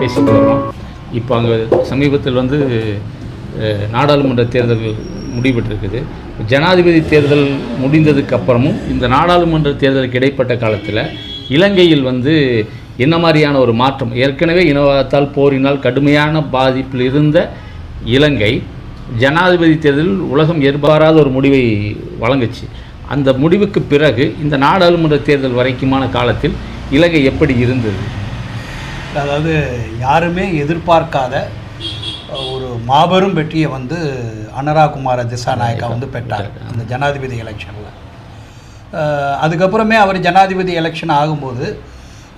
பேசிட்டு இப்போ அங்கே சமீபத்தில் வந்து நாடாளுமன்ற தேர்தல் முடிவெற்றிருக்குது ஜனாதிபதி தேர்தல் முடிந்ததுக்கு அப்புறமும் இந்த நாடாளுமன்ற தேர்தலுக்கு இடைப்பட்ட காலத்தில் இலங்கையில் வந்து என்ன மாதிரியான ஒரு மாற்றம்? ஏற்கனவே இனவாதத்தால் போரினால் கடுமையான பாதிப்பில் இருந்த இலங்கை ஜனாதிபதி தேர்தலில் உலகம் எதிர்பாராத ஒரு முடிவை வழங்குச்சு. அந்த முடிவுக்கு பிறகு இந்த நாடாளுமன்ற தேர்தல் வரைக்குமான காலத்தில் இலங்கை எப்படி இருந்தது? அதாவது யாருமே எதிர்பார்க்காத ஒரு மாபெரும் வெற்றியை வந்து அனுராகுமார திசாநாயக்கா வந்து பெற்றார் அந்த ஜனாதிபதி எலெக்ஷனில். அதுக்கப்புறமே அவர் ஜனாதிபதி எலெக்ஷன் ஆகும்போது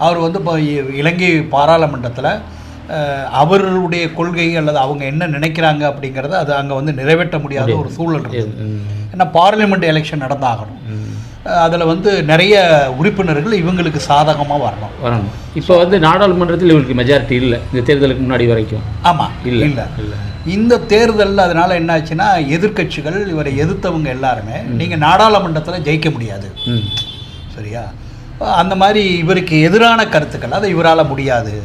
அவர் வந்து இப்போ இலங்கை பாராளுமன்றத்தில் அவர்களுடைய கொள்கை அல்லது அவங்க என்ன நினைக்கிறாங்க அப்படிங்கிறத அது அங்கே வந்து நிறைவேற்ற முடியாத ஒரு சூழல் இருக்குது ஏன்னா பார்லிமெண்ட் எலெக்ஷன் நடந்தாகணும். அதில் வந்து நிறைய உறுப்பினர்கள் இவங்களுக்கு சாதகமாக வரணும். வரணும். இப்போ வந்து நாடாளுமன்றத்தில் இவருக்கு மெஜாரிட்டி இல்லை. இந்த தேர்தலுக்கு முன்னாடி வரைக்கும். ஆமாம் இல்லை. இல்லை. இல்லை. இந்த தேர்தலில் அதனால என்னாச்சுன்னா எதிர்க்கட்சிகள் இவரை எதிர்த்தவங்க எல்லாருமே நீங்கள் நாடாளுமன்றத்தில் ஜெயிக்க முடியாது. சரியா? அந்த மாதிரி இவருக்கு எதிரான கருத்துக்கள் அதை இவரால் முடியாது.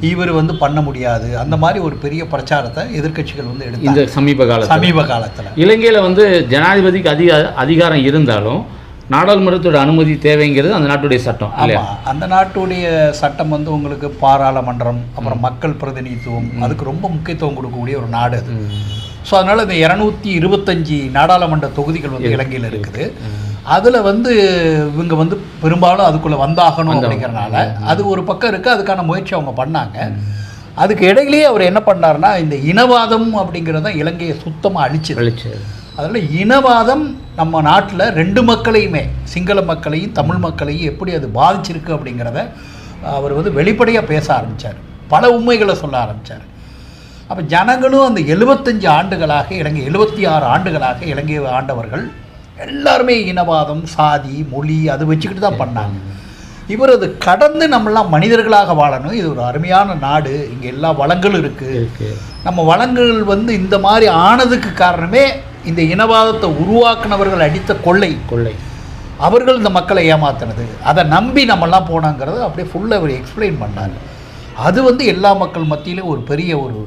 இவர் வந்து பண்ண முடியாது. அந்த மாதிரி ஒரு பெரிய பிரச்சாரத்தை எதிர்க்கட்சிகள் வந்து எடுத்தாங்க. இந்த சமீப காலத்தில். சமீப காலத்தில். இலங்கையில் வந்து ஜனாதிபதிக்கு அதிக அதிகாரம் இருந்தாலும் நாடாளுமன்றத்தோட அனுமதி தேவைங்கிறது அந்த நாட்டுடைய சட்டம் இல்லையா? அந்த நாட்டுடைய சட்டம் வந்து உங்களுக்கு பாராளுமன்றம் அப்புறம் மக்கள் பிரதிநிதித்துவம் அதுக்கு ரொம்ப முக்கியத்துவம் கொடுக்கக்கூடிய ஒரு நாடு அது. ஸோ அதனால் இந்த இரநூத்தி இருபத்தஞ்சி நாடாளுமன்ற தொகுதிகள் வந்து இலங்கையில் இருக்குது. அதில் வந்து இவங்க வந்து பெரும்பாலும் அதுக்குள்ளே வந்தாகணும் அப்படிங்கிறனால அது ஒரு பக்கம் இருக்குது அதுக்கான முயற்சி அவங்க பண்ணாங்க. அதுக்கு இடையிலேயே அவர் என்ன பண்ணாருன்னா இந்த இனவாதம் அப்படிங்கிறத இலங்கையை சுத்தமாக அழிச்சது. வெளிச்சு அதில் இனவாதம் நம்ம நாட்டில் ரெண்டு மக்களையுமே சிங்கள மக்களையும் தமிழ் மக்களையும் எப்படி அது பாதிச்சிருக்கு அப்படிங்கிறத அவர் வந்து வெளிப்படையாக பேச ஆரம்பித்தார் பல உண்மைகளை சொல்ல ஆரம்பித்தார் அப்போ ஜனங்களும் அந்த எழுபத்தஞ்சு ஆண்டுகளாக இலங்கை எழுபத்தி ஆறு ஆண்டுகளாக இலங்கையை ஆண்டவர்கள் எல்லாருமே இனவாதம் சாதி மொழி அது வச்சுக்கிட்டு தான் பண்ணாங்க. இவர் அது கடந்து நம்மளாம் மனிதர்களாக வாழணும். இது ஒரு அருமையான நாடு. இங்கே எல்லா வளங்களும் இருக்குது இருக்கு. நம்ம வளங்கள் வந்து இந்த மாதிரி ஆனதுக்கு காரணமே இந்த இனவாதத்தை உருவாக்குனவர்கள் அடித்த கொள்ளை. கொள்ளை. அவர்கள் இந்த மக்களை ஏமாத்துனது. அதை நம்பி நம்மெல்லாம் போனாங்கிறது அப்படியே ஃபுல்லாக அவர் எக்ஸ்பிளைன் பண்ணாங்க அது வந்து எல்லா மக்கள் மத்தியிலும் ஒரு பெரிய ஒரு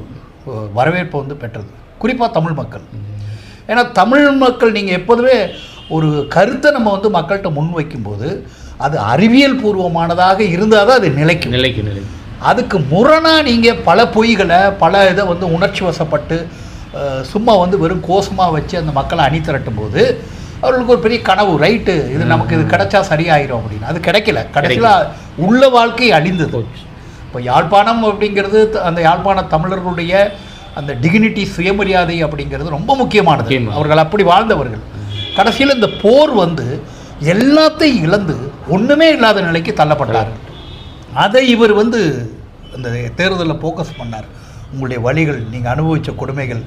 வரவேற்பை வந்து பெற்றது. குறிப்பாக தமிழ் மக்கள். ஏன்னா தமிழ் மக்கள் நீங்கள் எப்போதுமே ஒரு கருத்தை நம்ம வந்து மக்கள்கிட்ட முன் வைக்கும்போது அது அறிவியல் பூர்வமானதாக இருந்தால் தான் அது நிலைக்கும். நிலைக்கு நிலை அதுக்கு முரணாக நீங்கள் பல பொய்களை பல இதை வந்து உணர்ச்சி வசப்பட்டு சும்மா வந்து வெறும் கோஷமாக வச்சு அந்த மக்களை அணி திரட்டும் போது அவர்களுக்கு ஒரு பெரிய கனவு ரைட்டு இது நமக்கு இது கிடைச்சா சரியாயிரும் அப்படின்னு. அது கிடைக்கல. கடைசியில் உள்ள வாழ்க்கை அழிந்தது. இப்போ யாழ்ப்பாணம் அப்படிங்கிறது அந்த யாழ்ப்பாண தமிழர்களுடைய அந்த டிகினிட்டி சுயமரியாதை அப்படிங்கிறது ரொம்ப முக்கியமானது. முக்கியமா. அவர்கள் அப்படி வாழ்ந்தவர்கள். கடைசியில் இந்த போர் வந்து எல்லாத்தையும் இழந்து ஒன்றுமே இல்லாத நிலைக்கு தள்ளப்பட்டார்கள். அதை இவர் வந்து அந்த தேர்தலில் ஃபோக்கஸ் பண்ணார். உங்களுடைய வழிகள் நீங்கள் அனுபவித்த கொடுமைகள்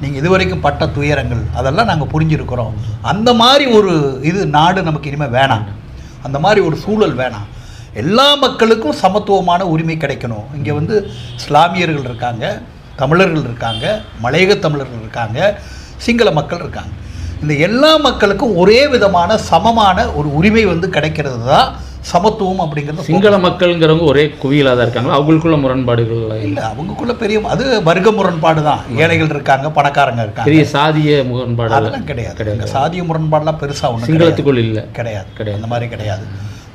நீங்கள் இதுவரைக்கும் பட்ட துயரங்கள் அதெல்லாம் நாங்கள் புரிஞ்சிருக்கிறோம். அந்த மாதிரி ஒரு இது நாடு நமக்கு இனிமேல் வேணாம். அந்த மாதிரி ஒரு சூழல் வேணாம். எல்லா மக்களுக்கும் சமத்துவமான உரிமை கிடைக்கணும். இங்கே வந்து இஸ்லாமியர்கள் இருக்காங்க தமிழர்கள் இருக்காங்க மலையக தமிழர்கள் இருக்காங்க சிங்கள மக்கள் இருக்காங்க. இந்த எல்லா மக்களுக்கும் ஒரே விதமான சமமான ஒரு உரிமை வந்து கிடைக்கிறது தான் சமத்துவம் அப்படிங்கிறது சிங்கள மக்கள்ங்கிறவங்க ஒரே குவியலாக தான் இருக்காங்களா? அவங்களுக்குள்ள முரண்பாடுகள் இல்லை. அவங்களுக்குள்ள பெரிய அது வர்க்க முரண்பாடு தான். ஏழைகள் இருக்காங்க பணக்காரங்க இருக்காங்க. பெரிய சாதிய முரண்பாடு அதெல்லாம் கிடையாது. இந்த சாதிய முரண்பாடுலாம் பெருசாக ஒன்றும் சிங்களத்துக்குள் இல்லை. கிடையாது. கிடையாது. அந்த மாதிரி கிடையாது.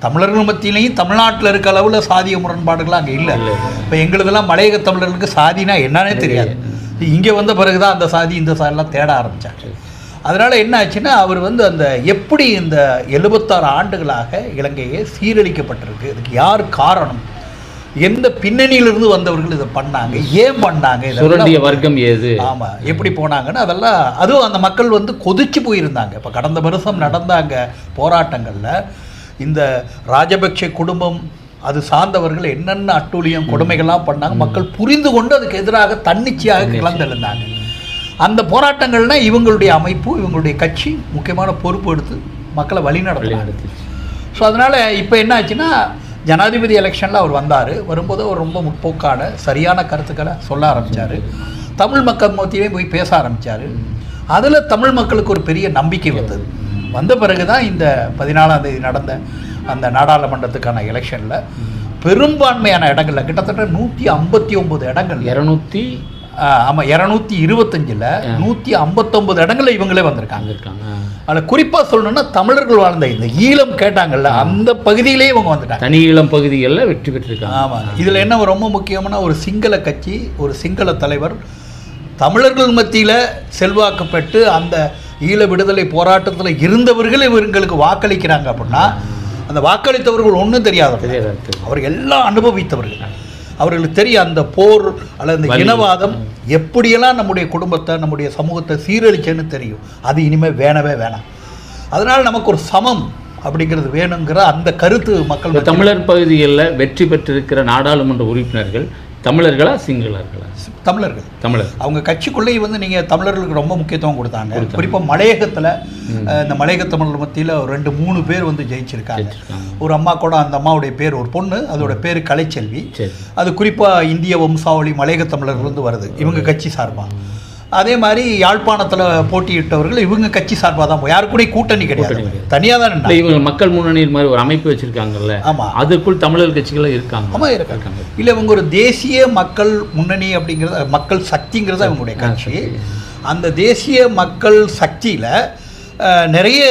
தமிழர்கள் மத்தியிலையும் தமிழ்நாட்டில் இருக்க அளவில் சாதிய முரண்பாடுகள் அங்கே இல்லை. இப்போ எங்களுதெல்லாம் மலையக தமிழர்களுக்கு சாதினா என்னன்னே தெரியாது. இங்கே வந்த பிறகு தான் அந்த சாதி இந்த சாதிலாம் தேட ஆரம்பிச்சாங்க. அதனால் என்ன ஆச்சுன்னா அவர் வந்து அந்த எப்படி இந்த எழுபத்தாறு ஆண்டுகளாக இலங்கையே சீரழிக்கப்பட்டிருக்கு இதுக்கு யார் காரணம்? எந்த பின்னணியிலிருந்து வந்தவர்கள் இதை பண்ணாங்க? ஏன் பண்ணாங்க? சுரண்டிய வர்க்கம் ஏது? ஆமாம் எப்படி போனாங்கன்னு அதெல்லாம் அதுவும் அந்த மக்கள் வந்து கொதிச்சு போயிருந்தாங்க. இப்போ கடந்த வருஷம் நடந்தாங்க போராட்டங்களில் இந்த ராஜபக்ஷ குடும்பம் அது சார்ந்தவர்கள் என்னென்ன அட்டூழியம் கொடுமைகள்லாம் பண்ணாங்க மக்கள் புரிந்து கொண்டு அதுக்கு எதிராக தன்னிச்சையாக கிளந்தெழுந்தாங்க அந்த போராட்டங்கள்னா இவங்களுடைய அமைப்பு இவங்களுடைய கட்சி முக்கியமான பொறுப்பு எடுத்து மக்களை வழிநடத்தினாங்க ஸோ அதனால் இப்போ என்ன ஆச்சுன்னா ஜனாதிபதி எலெக்ஷனில் அவர் வந்தார். வரும்போது அவர் ரொம்ப முற்போக்கான சரியான கருத்துக்களை சொல்ல ஆரம்பித்தார் தமிழ் மக்கள் மத்தியிலே போய் பேச ஆரம்பித்தார் அதில் தமிழ் மக்களுக்கு ஒரு பெரிய நம்பிக்கை வந்தது. வந்த பிறகு தான் இந்த பதினாலாம் தேதி நடந்த அந்த நாடாளுமன்றத்துக்கான எலெக்ஷனில் பெரும்பான்மையான இடங்கள்ல கிட்டத்தட்ட நூற்றி ஐம்பத்தி ஒன்பது இடங்கள் இரநூத்தி ஆமாம் இரநூத்தி இருபத்தஞ்சில் நூற்றி ஐம்பத்தொம்பது இடங்கள்ல இவங்களே வந்திருக்காங்க. இருக்காங்க அதில் குறிப்பாக சொல்லணும்னா தமிழர்கள் வாழ்ந்த இந்த ஈழம் கேட்டாங்கல்ல அந்த பகுதியிலே இவங்க வந்துட்டாங்க. தனி இளம் பகுதிகளில் வெற்றி பெற்றிருக்காங்க. ஆமாம் இதில் என்ன ரொம்ப முக்கியமான ஒரு சிங்கள கட்சி ஒரு சிங்கள தலைவர் தமிழர்கள் மத்தியில் செல்வாக்கு பெற்று அந்த ஈழ விடுதலை போராட்டத்தில் இருந்தவர்கள் இவங்களுக்கு வாக்களிக்கிறாங்க அப்படின்னா அந்த வாக்களித்தவர்கள் ஒன்றும் தெரியாது. அவர் எல்லாம் அனுபவித்தவர்கள். அவர்களுக்கு தெரியும் அந்த போர் அல்லது அந்த. இனவாதம் எப்படியெல்லாம் நம்முடைய குடும்பத்தை நம்முடைய சமூகத்தை சீரழிச்சேன்னு தெரியும் அது இனிமேல் வேணவே வேணாம் அதனால் நமக்கு ஒரு சமம் அப்படிங்கிறது வேணுங்கிற அந்த கருத்து மக்கள் தமிழர் பகுதிகளில் வெற்றி பெற்றிருக்கிற நாடாளுமன்ற உறுப்பினர்கள் தமிழர்களா சிங்களர்களா? தமிழர்கள். தமிழர் அவங்க கட்சிக்குள்ளேயே வந்து நீங்கள் தமிழர்களுக்கு ரொம்ப முக்கியத்துவம் கொடுத்தாங்க. குறிப்பாக மலையகத்தில் இந்த மலையக தமிழர் மத்தியில் ரெண்டு மூணு பேர் வந்து ஜெயிச்சிருக்காங்க. ஒரு அம்மா கூட அந்த அம்மாவுடைய பேர் ஒரு பொண்ணு அதோட பேர் கலைச்செல்வி. அது குறிப்பாக இந்திய வம்சாவளி மலையக தமிழர்லேருந்து வருது. இவங்க கட்சி சார்பாக அதே மாதிரி யாழ்ப்பாணத்தில் போட்டியிட்டவர்கள் இவங்க கட்சி சார்பாக தான் யாரு கூட கூட்டணி கிடையாது. தனியாக தான் இவங்க மக்கள் முன்னணி மாதிரி ஒரு அமைப்பு வச்சிருக்காங்கல்ல. ஆமா. அதுக்குள் தமிழர் கட்சிகளும் இருக்காங்க. ஆமா இருக்காங்க. இல்லை இவங்க ஒரு தேசிய மக்கள் முன்னணி அப்படிங்கிறது மக்கள் சக்திங்கிறது அவங்களுடைய கட்சி. அந்த தேசிய மக்கள் சக்தியில் நிறைய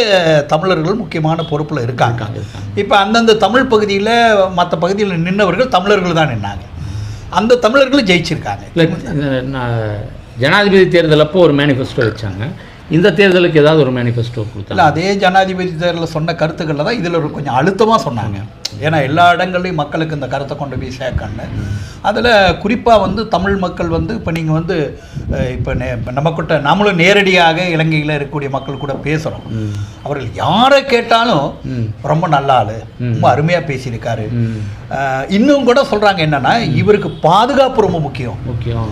தமிழர்கள் முக்கியமான பொறுப்பில் இருக்காங்க. இப்போ அந்தந்த தமிழ் பகுதியில் மற்ற பகுதியில் நின்னவர்கள் தமிழர்கள் தான் நின்னாங்க. அந்த தமிழர்களும் ஜெயிச்சிருக்காங்க. ஜனாதிபதி தேர்தல் அப்போ ஒரு மேனிஃபெஸ்டோ வச்சாங்க. இந்த தேர்தலுக்கு ஏதாவது ஒரு மேனிஃபெஸ்டோ கொடுத்தாங்க? இல்லை அதே ஜனாதிபதி தேர்தலில் சொன்ன கருத்துக்களில் தான் இதில் ஒரு கொஞ்சம் அழுத்தமாக சொன்னாங்க. ஏன்னா எல்லா இடங்கள்லையும் மக்களுக்கு இந்த கருத்தை கொண்டு போய் சேர்க்கணும் அதில் குறிப்பாக வந்து தமிழ் மக்கள் வந்து இப்போ நீங்கள் வந்து இப்போ நே நம்மக்கிட்ட நாமளும் நேரடியாக இலங்கையில் இருக்கக்கூடிய மக்கள் கூட பேசுகிறோம். அவர்கள் யாரை கேட்டாலும். ரொம்ப நல்ல ஆளு ரொம்ப அருமையாக பேசியிருக்காரு. இன்னும் கூட சொல்கிறாங்க என்னன்னா இவருக்கு பாதுகாப்பு ரொம்ப முக்கியம். முக்கியம்.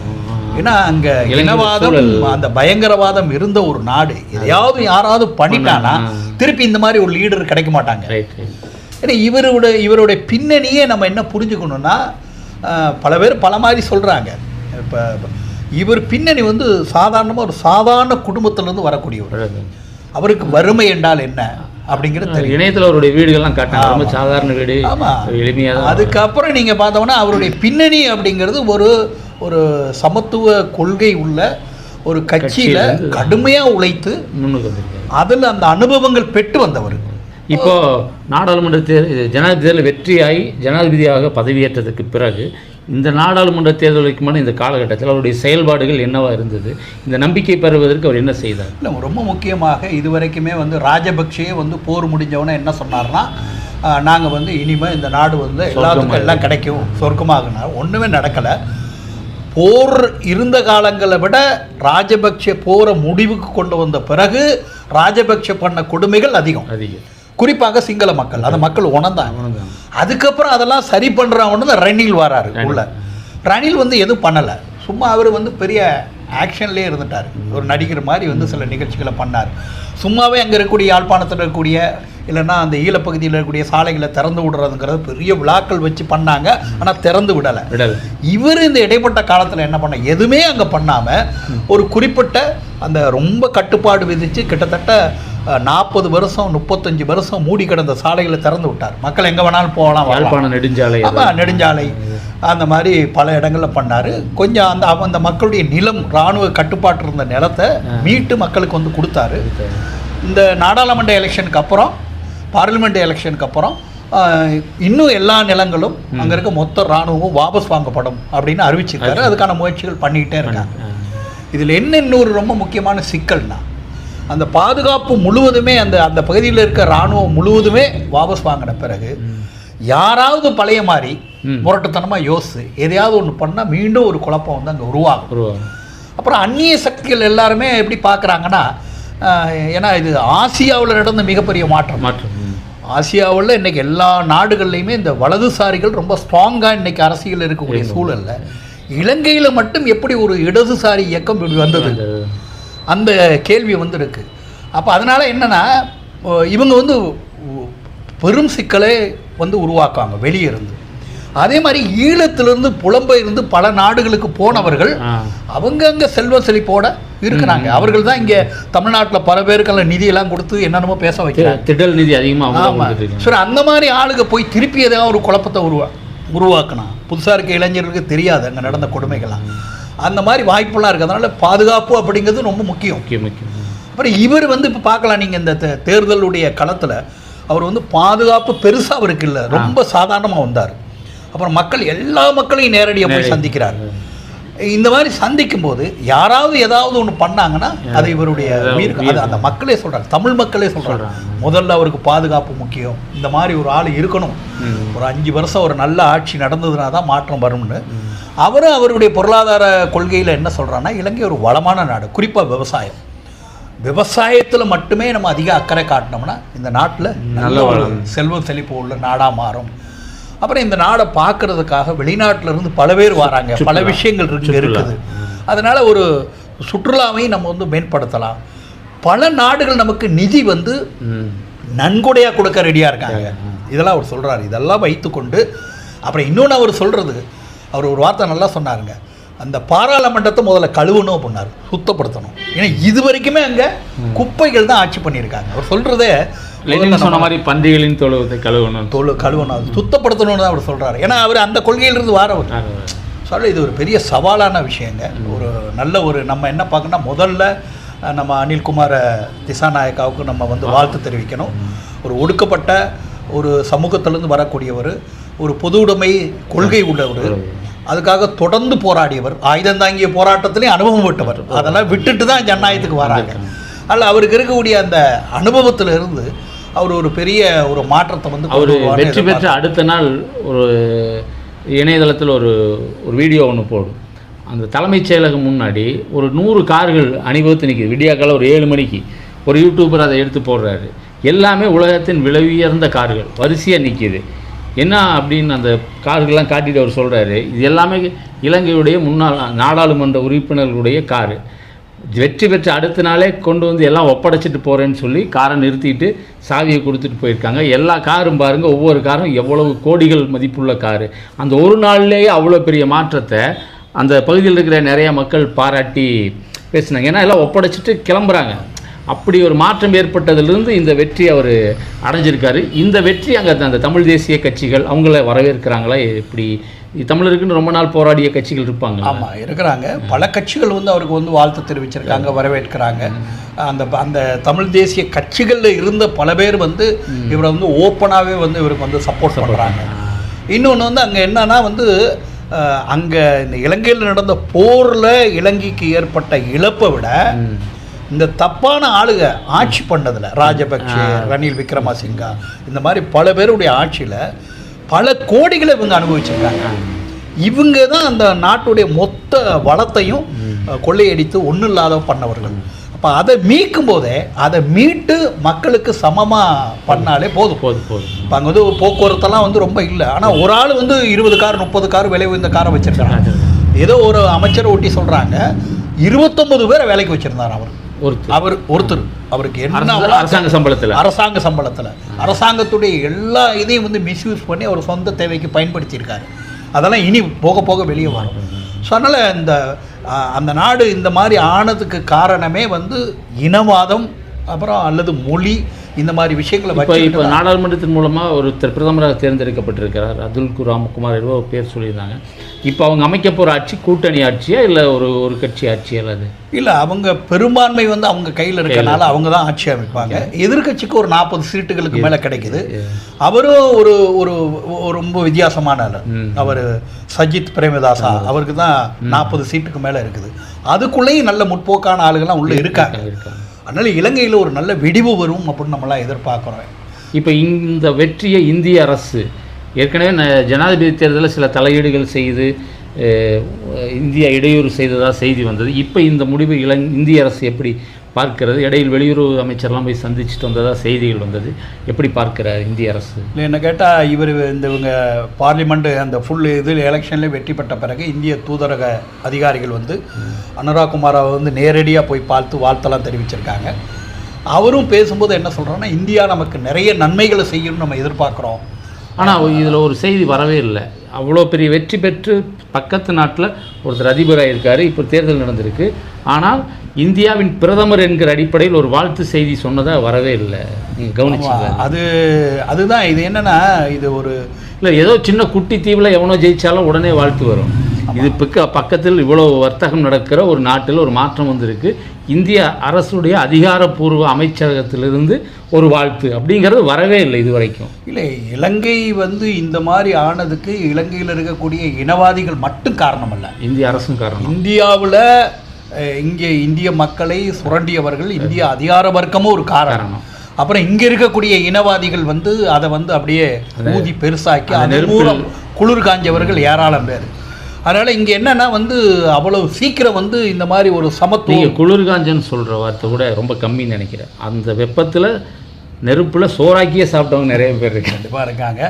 ஏன்னா அங்க இனவாதம். அந்த பயங்கரவாதம் இருந்த ஒரு நாடு. எதையாவது யாராவது பண்ணிட்டானா. திருப்பி இந்த மாதிரி ஒரு லீடர் கிடைக்க மாட்டாங்க. ஏன்னா இவரோட இவருடைய பின்னணியே நம்ம என்ன புரிஞ்சுக்கணும்னா பல பேர் பல மாதிரி சொல்றாங்க. இப்போ இவர் பின்னணி வந்து சாதாரணமாக ஒரு சாதாரண குடும்பத்திலேருந்து வரக்கூடியவர். அவருக்கு வறுமை என்றால் என்ன அப்படிங்கிறது தெரியும் இணையத்துல அவருடைய வீடுகள்லாம் காட்டினாங்க. ரொம்ப சாதாரண வீடு. ஆமா. எளிமையாக அதுக்கப்புறம் நீங்க பார்த்தோம்னா அவருடைய பின்னணி அப்படிங்கிறது ஒரு ஒரு சமத்துவ கொள்கை உள்ள ஒரு கட்சியில கட்சியில இருந்து- கடுமையா உழைத்து அதில் அந்த அனுபவங்கள் பெற்று வந்தவர். இப்போ நாடாளுமன்ற தேர்தல் ஜனாதிபதி தேர்தலில் வெற்றியாகி ஜனாதிபதியாக பதவியேற்றதுக்கு பிறகு இந்த நாடாளுமன்ற தேர்தலுக்கு முன்னாடி இந்த காலகட்டத்தில் அவருடைய செயல்பாடுகள் என்னவா இருந்தது? இந்த நம்பிக்கை பெறுவதற்கு அவர் என்ன செய்தார்? இல்லை ரொம்ப முக்கியமாக இதுவரைக்குமே வந்து ராஜபக்சே வந்து போர் முடிஞ்சவொடனே என்ன சொன்னார்னா நாங்கள் வந்து இனிமேல் இந்த நாடு வந்து எல்லாத்துக்கும் எல்லாம் கிடைக்கும். சொர்க்கமாகுனா ஒன்றுமே நடக்கலை. போர் இருந்த காலங்களை விட ராஜபக்சே போரை முடிவுக்கு கொண்டு வந்த பிறகு ராஜபக்சே பண்ண கொடுமைகள் அதிகம். அதிகம். குறிப்பாக சிங்கள மக்கள். அந்த மக்கள் உணர்ந்தாங்க. அதுக்கப்புறம் அதெல்லாம் சரி பண்ணுறவன்னு தான் ரணில் வராரு உள்ள. ரணில் வந்து எதுவும் பண்ணலை. சும்மா அவர் வந்து பெரிய ஆக்ஷன்லேயே இருந்துட்டார். ஒரு நடிகர் மாதிரி வந்து சில நிகழ்ச்சிகளை பண்ணார். சும்மாவே அங்கே இருக்கக்கூடிய யாழ்ப்பாணத்தில் இருக்கக்கூடிய இல்லைன்னா அந்த ஈழப்பகுதியில் இருக்கக்கூடிய சாலைகளை திறந்து விடுறதுங்கிறது பெரிய விழாக்கள் வச்சு பண்ணாங்க. ஆனால் திறந்து விடலை. விடல். இவர் இந்த இடைப்பட்ட காலத்தில் என்ன பண்ண எதுவுமே அங்கே பண்ணாமல் ஒரு குறிப்பிட்ட அந்த ரொம்ப கட்டுப்பாடு விதித்து கிட்டத்தட்ட நாற்பது வருஷம் முப்பத்தஞ்சு வருஷம் மூடி கிடந்த சாலைகளை திறந்து விட்டார். மக்கள் எங்கே வேணாலும் போகலாம் வரலாம். யாழ்ப்பாண நெடுஞ்சாலை. ஆமாம் நெடுஞ்சாலை. அந்த மாதிரி பல இடங்களில் பண்ணார். கொஞ்சம் அந்த அந்த மக்களுடைய நிலம் இராணுவ கட்டுப்பாட்டு இருந்த நிலத்தை மீட்டு மக்களுக்கு வந்து கொடுத்தாரு. இந்த நாடாளுமன்ற எலெக்ஷனுக்கு அப்புறம் பார்லிமெண்ட் எலெக்ஷனுக்கு அப்புறம் இன்னும் எல்லா நிலங்களும் அங்கே இருக்க மொத்த இராணுவமும் வாபஸ் வாங்கப்படும் அப்படின்னு அறிவிச்சிருக்காரு. அதுக்கான முயற்சிகள் பண்ணிக்கிட்டே இருக்காங்க. இதில் என்ன இன்னொரு ரொம்ப முக்கியமான சிக்கல்னா அந்த பாதுகாப்பு முழுவதுமே அந்த அந்த பகுதியில் இருக்க இராணுவம் முழுவதுமே வாபஸ் வாங்கின பிறகு யாராவது பழைய மாதிரி. முரட்டுத்தனமாக யோசிச்சு எதையாவது ஒன்று பண்ணால் மீண்டும் ஒரு குழப்பம் வந்து அங்கே உருவாகும். அப்புறம் அந்நிய சக்திகள் எல்லாருமே எப்படி பார்க்குறாங்கன்னா ஏன்னா இது ஆசியாவில் நடந்த மிகப்பெரிய மாற்றம். மாற்றம். ஆசியாவில் இன்னைக்கு எல்லா நாடுகள்லையுமே இந்த வலதுசாரிகள் ரொம்ப ஸ்ட்ராங்காக இன்னைக்கு அரசியல் இருக்கக்கூடிய சூழல்ல இலங்கையில் மட்டும் எப்படி ஒரு இடதுசாரி இயக்கம் இப்படி வந்தது? அந்த கேள்வி வந்து அப்போ அதனால் என்னன்னா இவங்க வந்து பெரும் சிக்கலை வந்து உருவாக்குவாங்க வெளியே இருந்து. அதே மாதிரி ஈழத்திலிருந்து புலம்பெயர்ந்து பல நாடுகளுக்கு போனவர்கள். அவங்க அங்கே செல்வ செழிப்போட இருக்கிறாங்க. அவர்கள் தான் இங்கே தமிழ்நாட்டில் பல பேருக்கெல்லாம் நிதியெல்லாம் கொடுத்து என்னென்னமோ பேச வைக்கிறாங்க. திடல் நிதி அதிகமாக ஆமாம். சரி அந்த மாதிரி ஆளுங்க போய் திருப்பி ஏதாவது ஒரு குழப்பத்தை உருவா உருவாக்கினான் புதுசாக இருக்க இளைஞர்களுக்கு தெரியாது அங்கே நடந்த கொடுமைகள்லாம். அந்த மாதிரி வாய்ப்பெல்லாம் இருக்குது அதனால் பாதுகாப்பு அப்படிங்கிறது ரொம்ப முக்கியம். முக்கியம் முக்கியம். அப்புறம் இவர் வந்து இப்போ பார்க்கலாம் நீங்கள் இந்த தேர்தலுடைய களத்தில் அவர் வந்து பாதுகாப்பு பெருசாக அவருக்கு இல்லை. ரொம்ப சாதாரணமாக வந்தார். அப்புறம் மக்கள் எல்லா மக்களையும் நேரடியாக போய் சந்திக்கிறார். இந்த மாதிரி சந்திக்கும் போது யாராவது ஏதாவது ஒன்று பண்ணாங்கன்னா அது இவருடைய அது அந்த மக்களே சொல்றாங்க. தமிழ் மக்களே சொல்றாங்க. முதல்ல அவருக்கு பாதுகாப்பு முக்கியம். இந்த மாதிரி ஒரு ஆள் இருக்கணும். ஒரு அஞ்சு வருஷம் ஒரு நல்ல ஆட்சி நடந்ததுனா தான் மாற்றம் வரும்னு. அவரும் அவருடைய பொருளாதார கொள்கையில் என்ன சொல்றான்னா இலங்கை ஒரு வளமான நாடு. குறிப்பாக விவசாயம். விவசாயத்தில் மட்டுமே நம்ம அதிக அக்கறை காட்டினோம்னா இந்த நாட்டில் நல்ல ஒரு செல்வ செழிப்பு உள்ள நாடாக மாறும். அப்புறம் இந்த நாடை பார்க்கறதுக்காக வெளிநாட்டுல இருந்து பல பேர் வராங்க. பல விஷயங்கள் இருக்கு இருக்குது. அதனால ஒரு சுற்றுலாவையும் நம்ம வந்து மேம்படுத்தலாம். பல நாடுகள் நமக்கு நிதி வந்து ம். நன்கொடையா கொடுக்க ரெடியா இருக்காங்க. இதெல்லாம் அவர் சொல்றாரு. இதெல்லாம் வைத்துக்கொண்டு அப்புறம் இன்னொன்று அவர் சொல்றது. அவர் ஒரு வார்த்தை நல்லா சொன்னாருங்க. அந்த பாராளுமன்றத்தை முதல்ல கழுவணும் அப்படின்னாரு. சுத்தப்படுத்தணும். ஏன்னா இது வரைக்குமே அங்க குப்பைகள் தான் ஆட்சி பண்ணியிருக்காங்க. அவர் சொல்றதே லெனின் சொன்ன மாதிரி பன்றிகளின் தொழுவத்தை கழுவணும். தோல் கழுவணும். அது சுத்தப்படுத்தணும்னு தான் அவர் சொல்றாரு. ஏன்னா அவர் அந்த கொள்கையிலிருந்து வாரவர். சொல்ல இது ஒரு பெரிய சவாலான விஷயங்க. ஒரு நல்ல ஒரு நம்ம என்ன பார்க்கணும்னா முதல்ல நம்ம அனில்குமார திசாநாயக்காவுக்கு நம்ம வந்து வாழ்த்து தெரிவிக்கணும். ஒரு ஒடுக்கப்பட்ட ஒரு சமூகத்திலிருந்து வரக்கூடியவர் ஒரு பொது உடைமை கொள்கை உள்ளவர் அதுக்காக தொடர்ந்து போராடியவர் ஆயுதம் தாங்கிய போராட்டத்திலையும் அனுபவம் விட்டவர். அதெல்லாம் விட்டுட்டு தான் ஜனநாயகத்துக்கு வராங்க. அதில் அவருக்கு இருக்கக்கூடிய அந்த அனுபவத்துல இருந்து அவர் ஒரு பெரிய ஒரு மாற்றத்தை வந்து அவர் வெற்றி பெற்ற அடுத்த நாள் ஒரு இணையதளத்தில் ஒரு ஒரு வீடியோ ஒன்று போடும். அந்த தலைமைச் செயலகம் முன்னாடி ஒரு நூறு கார்கள் அணிவகுத்து நிற்கிது விடியாக்கால ஒரு ஏழு மணிக்கு. ஒரு யூடியூபர் அதை எடுத்து போடுறாரு. எல்லாமே உலகத்தின் விலை உயர்ந்த கார்கள். வரிசையாக நிற்கிது என்ன அப்படின்னு அந்த கார்கள்லாம் காட்டிட்டு அவர் சொல்கிறாரு இது எல்லாமே இலங்கையுடைய முன்னாள் நாடாளுமன்ற உறுப்பினர்களுடைய காரு. வெற்றி பெற்ற அடுத்த நாளே கொண்டு வந்து எல்லாம் ஒப்படைச்சிட்டு போகிறேன்னு சொல்லி காரை நிறுத்திட்டு சாவியை கொடுத்துட்டு போயிருக்காங்க. எல்லா காரும் பாருங்கள் ஒவ்வொரு காரும் எவ்வளவு கோடிகள் மதிப்புள்ள காரு. அந்த ஒரு நாள்லேயே அவ்வளோ பெரிய மாற்றத்தை அந்த பகுதியில் இருக்கிற நிறைய மக்கள் பாராட்டி பேசினாங்க. ஏன்னா எல்லாம் ஒப்படைச்சிட்டு கிளம்புறாங்க. அப்படி ஒரு மாற்றம் ஏற்பட்டதிலிருந்து இந்த வெற்றி அவர் அடைஞ்சிருக்காரு. இந்த வெற்றி அங்கே அந்த தமிழ் தேசிய கட்சிகள் அவங்கள வரவேற்கிறாங்களா? எப்படி தமிழருக்குன்னு ரொம்ப நாள் போராடிய கட்சிகள் இருப்பாங்க ஆமா இருக்கிறாங்க. பல கட்சிகள் வந்து அவருக்கு வந்து வாழ்த்து தெரிவிச்சிருக்காங்க வரவேற்கிறாங்க. அந்த அந்த தமிழ் தேசிய கட்சிகள்ல இருந்த பல பேர் வந்து இவரை வந்து ஓப்பனாகவே வந்து இவருக்கு வந்து சப்போர்ட் பண்றாங்க. இன்னொன்று வந்து அங்க என்னன்னா வந்து அங்க இந்த இலங்கையில் நடந்த போர்ல இலங்கைக்கு ஏற்பட்ட இழப்பை விட இந்த தப்பான ஆளுக ஆட்சி பண்ணதுல ராஜபக்ஷ ரணில் விக்ரமசிங்கா இந்த மாதிரி பல பேருடைய ஆட்சியில பல கோடிகளை இவங்க அனுபவிச்சிருக்காங்க. இவங்க தான் அந்த நாட்டுடைய மொத்த வளத்தையும் கொள்ளையடித்து ஒன்றும் இல்லாத பண்ணவர்கள். அப்போ அதை மீட்கும் போதே அதை மீட்டு மக்களுக்கு சமமாக பண்ணாலே போதும். போதும் போதும் இப்போ அங்கே வந்து போக்குவரத்தெல்லாம் வந்து ரொம்ப இல்லை. ஆனால் ஒரு ஆள் வந்து இருபது கார் முப்பது கார் விலை உயர்ந்த காரை வச்சிருக்காங்க ஏதோ ஒரு அமைச்சரை ஒட்டி சொல்கிறாங்க இருபத்தொன்பது பேரை வேலைக்கு வச்சிருந்தார் அவர். அவர் ஒருத்தர். அவருக்கு என்ன அரசாங்க சம்பளத்தில். அரசாங்க சம்பளத்தில். அரசாங்கத்துடைய எல்லா இதையும் வந்து மிஸ்யூஸ் பண்ணி அவர் சொந்த தேவைக்கு பயன்படுத்தியிருக்காரு. அதெல்லாம் இனி போக போக வெளியே வரும். ஸோ அதனால் இந்த அந்த நாடு இந்த மாதிரி ஆனதுக்கு காரணமே வந்து இனவாதம் அப்புறம் அல்லது மொழி இந்த மாதிரி விஷயங்களை இப்போ இப்போ நாடாளுமன்றத்தின் மூலமாக ஒருத்தர் பிரதமராக தேர்ந்தெடுக்கப்பட்டிருக்கிறார். அதுல் குராம் குமார் ஏதோ ஒரு பேர் சொல்லியிருந்தாங்க. இப்போ அவங்க அமைக்க போகிற ஆட்சி கூட்டணி ஆட்சியா இல்லை ஒரு ஒரு கட்சி ஆட்சியா அல்லது இல்லை அவங்க பெரும்பான்மை வந்து அவங்க கையில் இருக்கனால அவங்க தான் ஆட்சி அமைப்பாங்க. எதிர்க்கட்சிக்கு ஒரு நாற்பது சீட்டுகளுக்கு மேலே கிடைக்குது. அவரும் ஒரு ஒரு ரொம்ப வித்தியாசமான. அவர் சஜித் பிரேமதாசா அவருக்கு தான் நாற்பது சீட்டுக்கு மேலே இருக்குது. அதுக்குள்ளேயும் நல்ல முற்போக்கான ஆளுகள்லாம் உள்ளே இருக்காங்க. அதனால் இலங்கையில் ஒரு நல்ல வெடிவு வரும் அப்படின்னு நம்மளாம் எதிர்பார்க்குறோம். இப்போ இந்த வெற்றியை இந்திய அரசு ஏற்கனவே ந- ஜனாதிபதி தேர்தலில் சில தலையீடுகள் செய்து இந்தியா இடையூறு செய்ததாக செய்தி வந்தது. இப்போ இந்த முடிவு இலங் இந்திய அரசு எப்படி பார்க்கிறது. இடையில் வெளியுறவு அமைச்சர்லாம் போய் சந்திச்சுட்டு வந்ததாக செய்திகள் வந்தது. எப்படி பார்க்கிறார் இந்திய அரசு? இல்லை என்ன கேட்டால் இவர் இந்த இவங்க பார்லிமெண்ட் அந்த ஃபுல் இதில் எலெக்ஷனில் வெற்றி பெற்ற பிறகு இந்திய தூதரக அதிகாரிகள் வந்து அனுராக் குமாரை வந்து நேரடியாக போய் பார்த்து வாழ்த்தெல்லாம் தெரிவிச்சிருக்காங்க. அவரும் பேசும்போது என்ன சொல்கிறோன்னா இந்தியா நமக்கு நிறைய நன்மைகளை செய்யணும்னு நம்ம எதிர்பார்க்குறோம். ஆனால் இதில் ஒரு செய்தி வரவே இல்லை. அவ்வளோ பெரிய வெற்றி பெற்று பக்கத்து நாட்டில் ஒருத்தர் அதிபராக இருக்கார் இப்போ தேர்தல் நடந்திருக்கு. ஆனால் இந்தியாவின் பிரதமர் என்கிற அடிப்படையில் ஒரு வாழ்த்து செய்தி சொன்னதா வரவே இல்லை. நீங்கள் கவனிச்சீங்களா அது அதுதான் இது என்னன்னா இது ஒரு இல்லை ஏதோ சின்ன குட்டி தீவில் எவனோ ஜெயிச்சாலும் உடனே வாழ்த்து வரும். இது பக்க பக்கத்தில் இவ்வளோ வர்த்தகம் நடக்கிற ஒரு நாட்டில் ஒரு மாற்றம் வந்திருக்கு. இந்திய அரசுடைய அதிகாரப்பூர்வ அமைச்சகத்திலிருந்து ஒரு வாழ்த்து. அப்படிங்கிறது வரவே இல்லை இது வரைக்கும். இல்லை இலங்கை வந்து இந்த மாதிரி ஆனதுக்கு இலங்கையில் இருக்கக்கூடிய இனவாதிகள் மட்டும் காரணம் அல்ல இந்திய அரசும் காரணம். இந்தியாவில் இங்கே இந்திய மக்களை சுரண்டியவர்கள் இந்திய அதிகார வர்க்கமும் ஒரு காரணம். அப்புறம் இங்க இருக்கக்கூடிய இனவாதிகள் வந்து அதை வந்து அப்படியே ஊதி பெருசாக்கி அந்த அது நெருப்பில் மூலம் குளிர் காஞ்சவர்கள் ஏராளம் பேர். அதனால இங்க என்னன்னா வந்து அவ்வளவு சீக்கிரம் வந்து இந்த மாதிரி ஒரு சமத்துவம் குளிர்காஞ்சன்னு சொல்கிற வார்த்தை கூட ரொம்ப கம்மின்னு நினைக்கிறேன். அந்த வெப்பத்தில் நெருப்பில் சோறாக்கியே சாப்பிட்டவங்க நிறைய பேர் இருக்காங்க. கண்டிப்பாக இருக்காங்க.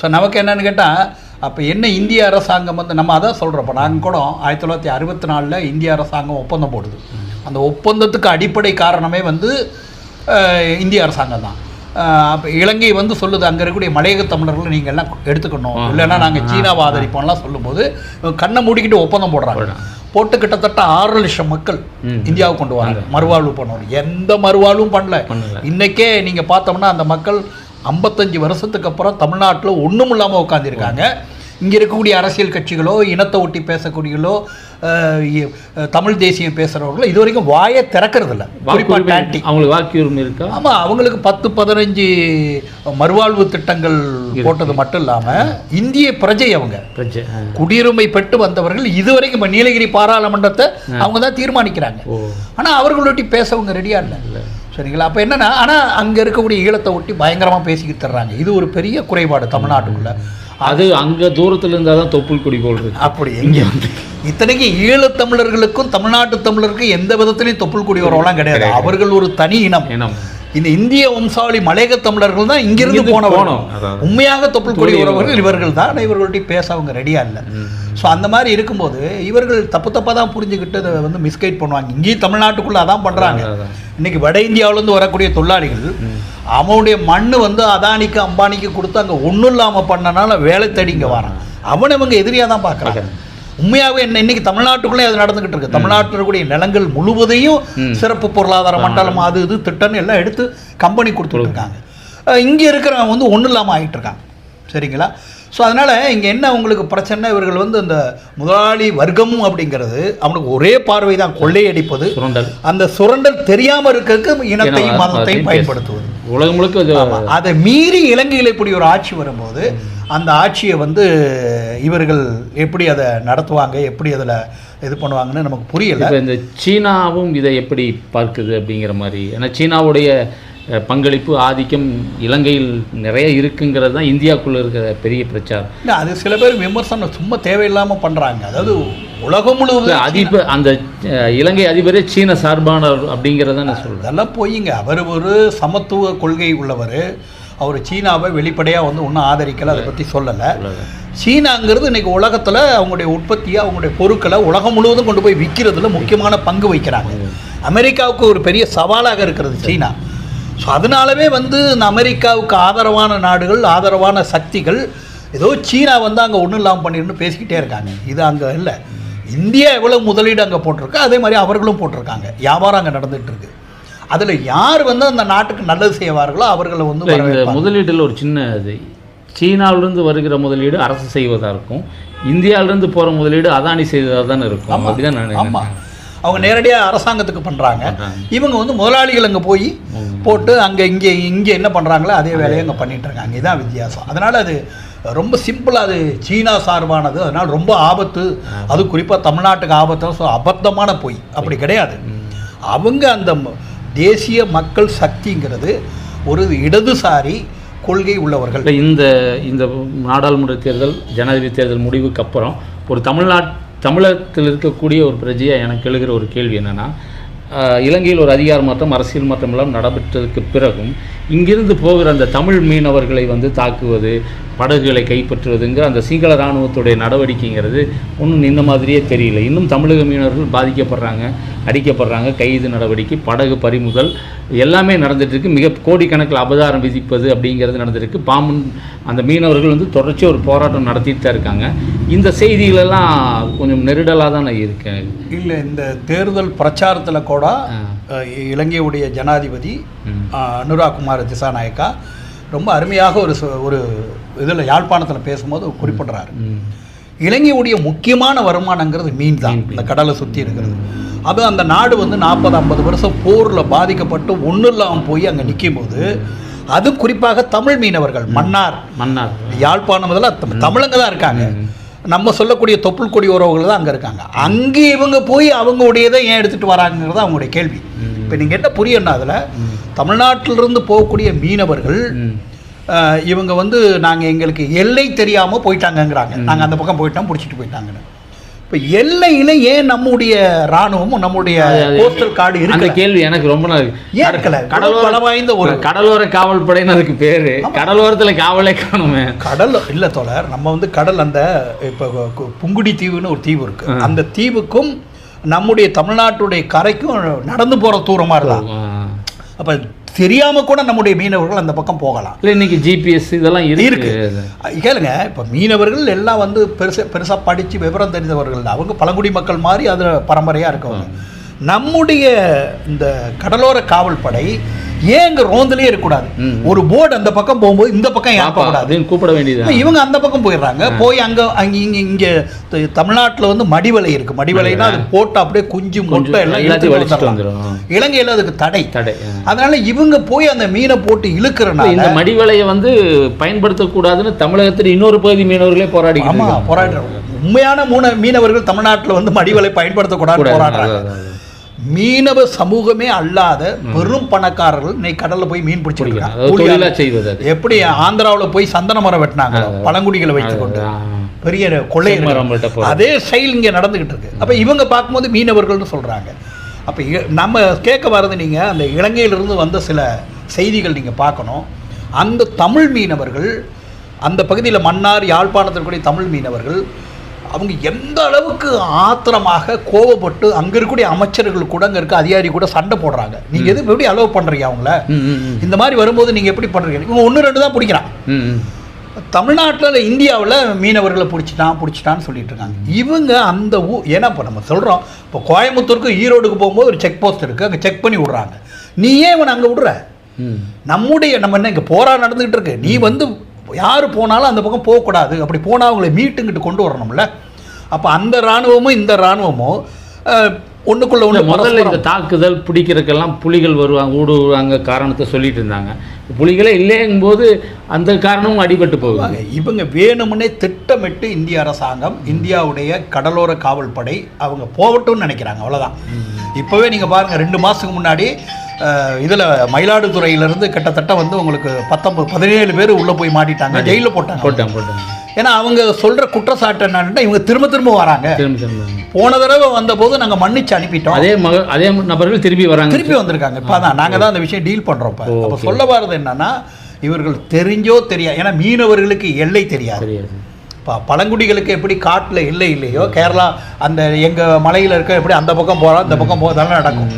ஸோ நமக்கு என்னன்னு கேட்டால் அப்போ என்ன இந்திய அரசாங்கம் வந்து நம்ம அதான் சொல்கிறோம் இப்போ நாங்கள் கூட ஆயிரத்தி தொள்ளாயிரத்தி அறுபத்தி நாலில் இந்திய அரசாங்கம் ஒப்பந்தம் போடுது. அந்த ஒப்பந்தத்துக்கு அடிப்படை காரணமே வந்து இந்திய அரசாங்கம் தான். அப்போ இலங்கை வந்து சொல்லுது அங்கே இருக்கக்கூடிய மலையக தமிழர்களை நீங்கள் எல்லாம் எடுத்துக்கணும். இல்லைன்னா நாங்கள் சீனாவை ஆதரிப்போம்லாம் சொல்லும்போது கண்ணை மூடிக்கிட்டு ஒப்பந்தம் போடுறாங்க. போட்டு கிட்டத்தட்ட ஆறு லட்சம் மக்கள். இந்தியாவுக்கு கொண்டு வராங்க. மறுவாழ்வு பண்ணணும். எந்த மறுவாழ்வும் பண்ணல. பண்ணல. இன்னைக்கே நீங்கள் பார்த்தோம்னா அந்த மக்கள் ஐம்பத்தஞ்சு வருஷத்துக்கு அப்புறம் தமிழ்நாட்டில் ஒன்றும் இல்லாமல் உட்காந்துருக்காங்க இங்கே இருக்கக்கூடிய அரசியல் கட்சிகளோ இனத்தை ஒட்டி அஹ், தமிழ் தேசியம் பேசுகிறவர்களோ இது வரைக்கும் வாயை திறக்கறதில்ல. குறிப்பாக அவங்களுக்கு வாக்குரிமை இருக்கா? ஆமாம் அவங்களுக்கு பத்து பதினஞ்சு மறுவாழ்வு திட்டங்கள் போட்டது மட்டும் இல்லாமல் இந்திய பிரஜை அவங்க. குடியுரிமை பெற்று வந்தவர்கள் இதுவரைக்கும் நீலகிரி பாராளுமன்றத்தை அவங்க தான் தீர்மானிக்கிறாங்க. ஆனால் அவர்களொட்டி பேசவங்க ரெடியா இல்லை. சரிங்களா? அப்போ என்னன்னா ஆனால் அங்கே இருக்கக்கூடிய ஈழத்தை ஒட்டி பயங்கரமாக பேசிக்கிட்டு தர்றாங்க. இது ஒரு பெரிய குறைபாடு தமிழ்நாட்டுக்குள்ள. அது அங்கே தூரத்தில் இருந்தால் தான் தொப்புள் கொடி இருக்கு. அப்படி எங்கே? வந்து. இத்தனைக்கு ஈழத்தமிழர்களுக்கும் தமிழ்நாட்டு தமிழருக்கும் எந்த விதத்திலையும் தொப்புள் குடி உறவெல்லாம் கிடையாது. அவர்கள் ஒரு தனி இனம். இனம். இந்த இந்திய வம்சாவளி மலையக தமிழர்கள் தான் இங்கிருந்து போனவர்கள். உண்மையாக தொப்புள் கொடி உறவர்கள் இவர்கள் தான். ஆனா இவர்கள்ட்ட பேச அவங்க ரெடியா இல்லை. ஸோ அந்த மாதிரி இருக்கும்போது இவர்கள் தப்பு தப்பாக தான் புரிஞ்சுக்கிட்டு அதை வந்து மிஸ்கைட் பண்ணுவாங்க. இங்கேயும் தமிழ்நாட்டுக்குள்ள அதான் பண்றாங்க. அதான். இன்னைக்கு வட இந்தியாவிலேருந்து வரக்கூடிய தொழிலாளிகள் அவனுடைய மண் வந்து அதானிக்கு அம்பானிக்கு கொடுத்து அங்கே ஒன்றும் இல்லாமல் பண்ணனால வேலை தேடி இங்கே வரான் அவனை இவங்க எதிரியாக தான் பார்க்குறாங்க உண்மையாகவே என்ன இன்னைக்கு தமிழ்நாட்டுக்குள்ளே அது நடந்துகிட்டு இருக்கு. தமிழ்நாட்டில் இருக்கக்கூடிய நிலங்கள் முழுவதையும் சிறப்பு பொருளாதார மண்டலம் அது இது திட்டம்னு எல்லாம் எடுத்து கம்பெனி கொடுத்துட்டு இருக்காங்க. இங்கே இருக்கிறவன் வந்து ஒன்றும் இல்லாமல் ஆகிட்டு இருக்காங்க. சரிங்களா? ஸோ அதனால் இங்கே என்ன உங்களுக்கு பிரச்சனை? இவர்கள் வந்து இந்த முதலாளி வர்க்கம் அப்படிங்கிறது அவனுக்கு ஒரே பார்வை தான் கொள்ளையடிப்பது சுரண்டல். அந்த சுரண்டல் தெரியாம இருக்கிறதுக்கு இனத்தையும் மதத்தையும் பயன்படுத்துவது. உலகம் முழுக்க. அதை மீறி இலங்கையில் இப்படி ஒரு ஆட்சி வரும்போது அந்த ஆட்சியை வந்து இவர்கள் எப்படி அதை நடத்துவாங்க எப்படி அதில் இது பண்ணுவாங்கன்னு நமக்கு புரியல. இந்த சீனாவும் இதை எப்படி பார்க்குது அப்படிங்கிற மாதிரி. ஏன்னா சீனாவுடைய பங்களிப்பு ஆதிக்கம் இலங்கையில் நிறைய இருக்குங்கிறது தான் இந்தியாவுக்குள்ள இருக்கிற பெரிய பிரச்சாரம். இல்ல, அது சில பேர் விமர்சனம் சும்மா தேவையில்லாம பண்றாங்க. அதாவது உலகம் முழுவதும் அதிபர் அந்த இலங்கை அதிபரே சீன சார்பானவர் அப்படிங்கிறத நான் சொல்கிறேன் அதெல்லாம் போயிங்க. அவர் ஒரு சமத்துவ கொள்கை உள்ளவர். அவர் சீனாவை வெளிப்படையாக வந்து ஒன்றும் ஆதரிக்கலை அதை பற்றி சொல்லலை. சீனாங்கிறது இன்னைக்கு உலகத்தில் அவங்களுடைய உற்பத்தியை அவங்களுடைய பொருட்களை உலகம் முழுவதும் கொண்டு போய் விற்கிறதுல முக்கியமான பங்கு வகிக்கிறாங்க. அமெரிக்காவுக்கு ஒரு பெரிய சவாலாக இருக்கிறது சீனா. ஸோ அதனாலவே வந்து இந்த அமெரிக்காவுக்கு ஆதரவான நாடுகள் ஆதரவான சக்திகள் ஏதோ சீனா வந்து அங்கே ஒன்றும் இல்லாமல் பண்ணிருந்து பேசிக்கிட்டே இருக்காங்க. இது அங்கே இல்லை. இந்தியா எவ்வளோ முதலீடு அங்கே போட்டிருக்கோ அதே மாதிரி அவர்களும் போட்டிருக்காங்க. வியாபாரம் அங்கே நடந்துகிட்டு இருக்கு. அதில் யார் வந்து அந்த நாட்டுக்கு நல்லது செய்வார்களோ அவர்களை வந்து. முதலீட்டில் ஒரு சின்ன இது. சீனாவிலிருந்து வருகிற முதலீடு அரசு செய்வதா இருக்கும். இந்தியாவிலிருந்து போகிற முதலீடு அதானி செய்வதாக தானே இருக்கும் அப்படிதான் நான் ஆமா. அவங்க நேரடியாக அரசாங்கத்துக்கு பண்ணுறாங்க. இவங்க வந்து முதலாளிகள் அங்கே போய் போட்டு அங்கே இங்கே இங்கே என்ன பண்ணுறாங்களோ அதே வேலையை அங்கே பண்ணிட்டு இருக்காங்க இதான் வித்தியாசம். அதனால் அது ரொம்ப சிம்பிளாக அது சீனா சார்பானது. அதனால் ரொம்ப ஆபத்து. அது குறிப்பாக தமிழ்நாட்டுக்கு ஆபத்து. ஸோ அபத்தமான பொய். அப்படி கிடையாது. அவங்க அந்த தேசிய மக்கள் சக்திங்கிறது ஒரு இடதுசாரி கொள்கை உள்ளவர்கள். இந்த இந்த நாடாளுமன்ற தேர்தல் ஜனாதிபதி தேர்தல் முடிவுக்கு அப்புறம் ஒரு தமிழ்நாட் தமிழகத்தில் இருக்கக்கூடிய ஒரு பிரஜையாக எனக்கு எழுகிற ஒரு கேள்வி என்னென்னா இலங்கையில் ஒரு அதிகார மாற்றம் அரசியல் மாற்றம் எல்லாம் நடைபெற்றதுக்கு பிறகும் இங்கிருந்து போகிற அந்த தமிழ் மீனவர்களை வந்து தாக்குவது படகுகளை கைப்பற்றுவதுங்கிற அந்த சிங்கள இராணுவத்துடைய நடவடிக்கைங்கிறது ஒன்றும் இந்த மாதிரியே தெரியல. இன்னும் தமிழக மீனவர்கள் பாதிக்கப்படுறாங்க அடிக்கப்படுறாங்க கைது நடவடிக்கை படகு பறிமுதல் எல்லாமே நடந்துட்டு இருக்கு மிக கோடிக்கணக்கில் அபதாரம் விதிப்பது அப்படிங்கிறது நடந்திருக்கு பாம்பன் அந்த மீனவர்கள் வந்து தொடர்ச்சியாக ஒரு போராட்டம் நடத்திட்டு தான் இருக்காங்க. இந்த செய்திகளெல்லாம் கொஞ்சம் நெருடலாக தான் இருக்கு. இல்லை இந்த தேர்தல் பிரச்சாரத்தில் கூட இலங்கையுடைய ஜனாதிபதி அனுராக் குமார் திசாநாயக்கா ரொம்ப அருமையாக ஒரு ஒரு இதில் யாழ்ப்பாணத்தில் பேசும்போது குறிப்பிடுறாரு. இலங்கையுடைய முக்கியமான வருமானங்கிறது மீன் தான். இந்த கடலை சுற்றி இருக்கிறது. அது அந்த நாடு வந்து நாற்பது ஐம்பது வருஷம் போரில் பாதிக்கப்பட்டு ஒன்றும் இல்லாமல் போய் அங்கே நிற்கும் போது அது குறிப்பாக தமிழ் மீனவர்கள் மன்னார். மன்னார். யாழ்ப்பாணம் இதெல்லாம் தம்- தமிழங்க தான் இருக்காங்க. நம்ம சொல்லக்கூடிய தொப்புள் கொடி உறவுகள் தான் அங்கே இருக்காங்க. அங்கே இவங்க போய் அவங்களுடையதை ஏன் எடுத்துகிட்டு வராங்கிறது அவங்களுடைய கேள்வி. இப்போ நீங்கள் என்ன புரியணும் அதில் தமிழ்நாட்டிலிருந்து போகக்கூடிய மீனவர்கள் இவங்க வந்து நாங்கள் எங்களுக்கு எல்லை தெரியாமல் போயிட்டாங்கங்கிறாங்க. நாங்கள் அந்த பக்கம் போயிட்டோம் பிடிச்சிட்டு போயிட்டாங்கன்னு. இப்போ எல்லையில் ஏன் நம்முடைய இராணுவமும் நம்முடைய கோஸ்டல் கார்டு அந்த இருக்கு கேள்வி எனக்கு ரொம்ப நாள் இருக்கல? கடலோர வாய்ந்த ஒரு- கடலோர காவல் படைன்னு அதுக்கு பேரு. கடலோரத்துல காவலே காணுமே. கடல் இல்ல தோழர் நம்ம வந்து கடல் அந்த இப்போ புங்குடி தீவுன்னு ஒரு தீவு இருக்கு. அந்த தீவுக்கும் நம்முடைய தமிழ்நாட்டுடைய கரைக்கும் நடந்து போற தூரமா இருக்கலாம். ஆ. அப்ப தெரியாம கூட நம்முடைய மீனவர்கள் அந்த பக்கம் போகலாம். இல்ல இன்னைக்கு ஜிபிஎஸ் இதெல்லாம் இருக்கு. கேளுங்க இப்போ மீனவர்கள் எல்லாம் வந்து பெருசா பெருசா படிச்சு விவரம் தெரிந்தவர்கள். அவங்க பழங்குடி மக்கள் மாதிரி அது பரம்பரையா இருக்கவங்க. நம்முடைய இந்த கடலோர காவல் படை ஏன் இங்க ரோந்திலே இருக்கக்கூடாது. ஒரு போர்டு அந்த பக்கம் போகும்போது இந்த பக்கம் அப்படின்னு கூப்பிட வேண்டியது இவங்க அந்த பக்கம் போயிடுறாங்க. போய் அங்க அங்க இங்க இங்க தமிழ்நாட்டுல வந்து மடிவலை இருக்கு. மடிவலைனா அது போட்டு அப்படியே குஞ்சு முட்டை எல்லாம். வந்துடும் இலங்கையில அதுக்கு தடை. தடை. அதனால இவங்க போய் அந்த மீனை போட்டு இழுக்கிறனால இந்த மடிவலையை வந்து பயன்படுத்தக்கூடாதுன்னு தமிழகத்தில் இன்னொரு பகுதி மீனவர்களே போராடி ஆமா போராடுறாங்க உண்மையான மூண மீனவர்கள் தமிழ்நாட்டுல வந்து மடிவலை பயன்படுத்தக்கூடாது போராடுறாங்க. மீனவ சமூகமே அல்லாத பெரும் பணக்காரர்கள் இன்னைக்கு கடல்ல போய் மீன் பிடிச்சிருக்காங்க செய்வது எப்படி ஆந்திராவுல போய் சந்தன மரம் வெட்டினாங்க? பழங்குடிகளை வைத்துக்கொண்டு. பெரிய கொள்ளை. அதே ஸ்டைல் இங்கே நடந்துக்கிட்டு இருக்கு. அப்போ இவங்க பார்க்கும்போது மீனவர்கள்னு சொல்கிறாங்க அப்போ நம்ம கேட்க வர்றது நீங்கள் அந்த இலங்கையிலிருந்து வந்த சில செய்திகள் நீங்கள் பார்க்கணும். அந்த தமிழ் மீனவர்கள் அந்த பகுதியில் மன்னார் யாழ்ப்பாணத்தில் கூடிய தமிழ் மீனவர்கள் அவங்க எந்த அளவுக்கு ஆத்திரமாக கோவப்பட்டு அங்கே இருக்கக்கூடிய அமைச்சர்கள் கூட அங்கே இருக்க அதிகாரி கூட சண்டை போடுறாங்க. நீங்கள் எது எப்படி அலோவ் பண்ணுறீங்க அவங்கள. இந்த மாதிரி வரும்போது நீங்கள் எப்படி பண்ணுறீங்க இவங்க ஒன்று ரெண்டு தான் பிடிக்கிறான். தமிழ்நாட்டில் இந்தியாவில் மீனவர்களை பிடிச்சிட்டான் பிடிச்சிட்டான்னு சொல்லிட்டு இருக்காங்க. இவங்க அந்த ஊ ஏன்னா இப்போ நம்ம சொல்கிறோம் இப்போ கோயம்புத்தூருக்கு ஈரோடுக்கு போகும்போது ஒரு செக் போஸ்ட் இருக்குது அங்கே செக் பண்ணி விட்றாங்க. நீ ஏன் இவனை அங்கே விடுற. நம்முடைய நம்ம என்ன இங்கே போரா நடந்துகிட்டு இருக்கு. நீ வந்து யார் போனாலும் அந்த பக்கம் போகக்கூடாது. அப்படி போனால் அவங்களை மீட்டுங்கிட்டு கொண்டு வரணும்ல. அப்போ அந்த இராணுவமும் இந்த இராணுவமும் ஒன்றுக்குள்ள ஒன்று முதல்ல இந்த தாக்குதல் பிடிக்கிறதுக்கெல்லாம் புலிகள் வருவாங்க ஊடுருவாங்க காரணத்தை சொல்லிட்டு இருந்தாங்க. புலிகளே இல்லைங்கும்போது அந்த காரணமும் அடிபட்டு ஆமாங்க. இவங்க வேணுமுன்னே திட்டமிட்டு இந்திய அரசாங்கம் இந்தியாவுடைய கடலோர காவல் படை அவங்க போகட்டும்னு நினைக்கிறாங்க அவ்வளவுதான். இப்போவே நீங்கள் பாருங்கள் ரெண்டு மாதத்துக்கு முன்னாடி இதில் மயிலாடுதுறையிலேருந்து கிட்டத்தட்ட வந்து உங்களுக்கு பத்தொம்பது பதினேழு பேர் உள்ளே போய் மாட்டிட்டாங்க. ஜெயிலில் போட்டாங்க போட்டேன் போட்டேன் ஏன்னா அவங்க சொல்கிற குற்றச்சாட்டு என்னன்னா இவங்க திரும்ப திரும்ப வராங்க. திரும்ப திரும்ப போன தடவை வந்தபோது நாங்கள் மன்னிச்சு அனுப்பிட்டோம். அதே மக அதே நபர்கள் திரும்பி வராங்க. திருப்பி வந்திருக்காங்க. இப்போ தான் நாங்கள் தான் அந்த விஷயம் டீல் பண்ணுறோம் இப்போ. சொல்ல வர்றது என்னன்னா இவர்கள் தெரிஞ்சோ தெரியாது ஏன்னா மீனவர்களுக்கு எல்லை தெரியாது. இப்போ பழங்குடிகளுக்கு எப்படி காட்டில் இல்லை இல்லையோ கேரளா அந்த எங்கள் மலையில் இருக்க எப்படி அந்த பக்கம் போகிறோம் இந்த பக்கம் போகிறதெல்லாம் நடக்கும்.